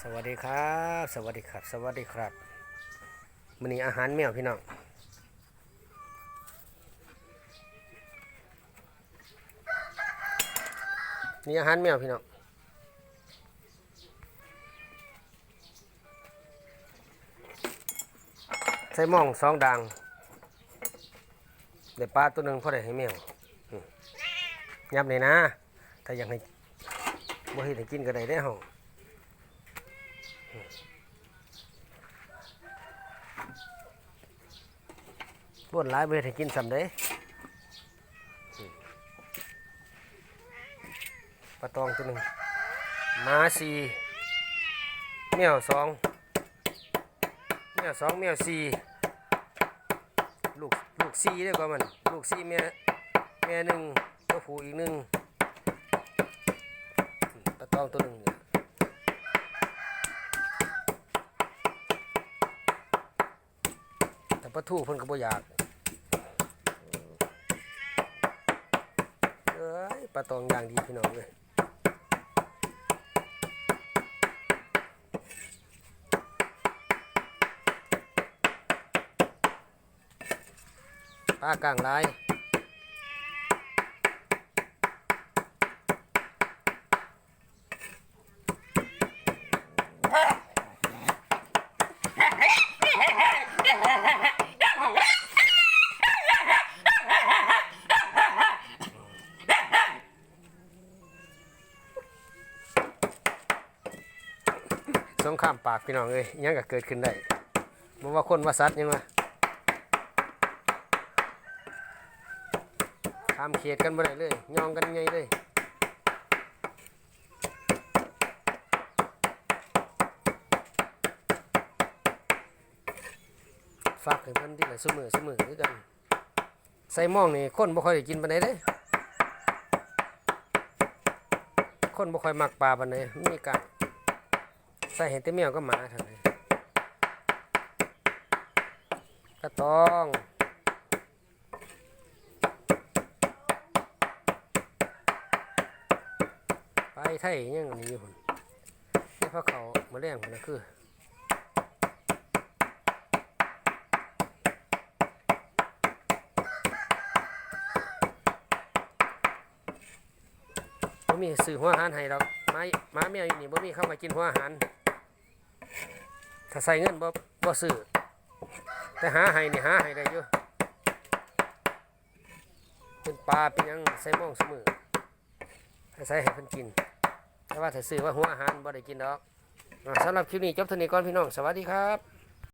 สวัสดีครับ สวัสดีครับ สวัสดีครับมันนี้อาหารแมวพี่น้องนี่อาหารแมวพี่น้องใส่หมองสองดังเดี๋ยวปลาตัวหนึ่งพอได้ให้แมวยับเลยนะ ถ้าอยากให้บ่ให้ได้กินก็ได้ได้ห้อง บ้วนหลายเบิดให้กินสำเด้ปลาตองตัวหนึ่งมาสี่แมวสองแมวสองแมวสี่ลูกลูกสี่ด้อกว่ามัน ลูกสี่แม่แม่หนึ่งตัวผู้อีกหนึ่งปลาตองตัวหนึ่งเนี่ยแต่ ปลาทูเพิ่นก็บ่อยากเอ้ยปลาตองอย่างดีพี่น้องเลยปลากลางลาย สงครามปากพี่น้องเอ้ยยังก็เกิดขึ้นได้บ่ว่าคนว่าสัตว์ยังวะข้ามเขตกันบ่ได้เลยยองกันไงเลยฝากให้เพิ่นที่ละซุมือซุมือคือกัน ใส่หม่องนี่คนบ่ค่อยได้กินปานใดเด้คนบ่ค่อยมักปลาปานใดมันมีกาง ใส่เห็นแต่แมวก็หมาเท่านั้นกระตองไปไทยยังอันนี้อยู่คนนี่พระเขามาแรงคนนะคือมีสื่อหัวอาหารให้ดอกไม้หมาแมวอยู่นี่บ่มีเข้ามากินหัวอาหาร ถ้าใส่เงินบ่บ่ซื้อแต่หาให้นี่หาให้ได้อยู่เป็นปลาเป็นยังใส่หมองเสมอให้ใส่ให้เพิ่นกิน แต่ว่าถ้าซื้อว่าหัวอาหารบ่ได้กินดอกสำหรับคลิปนี้จบเท่านี้ก่อนพี่น้อง สวัสดีครับ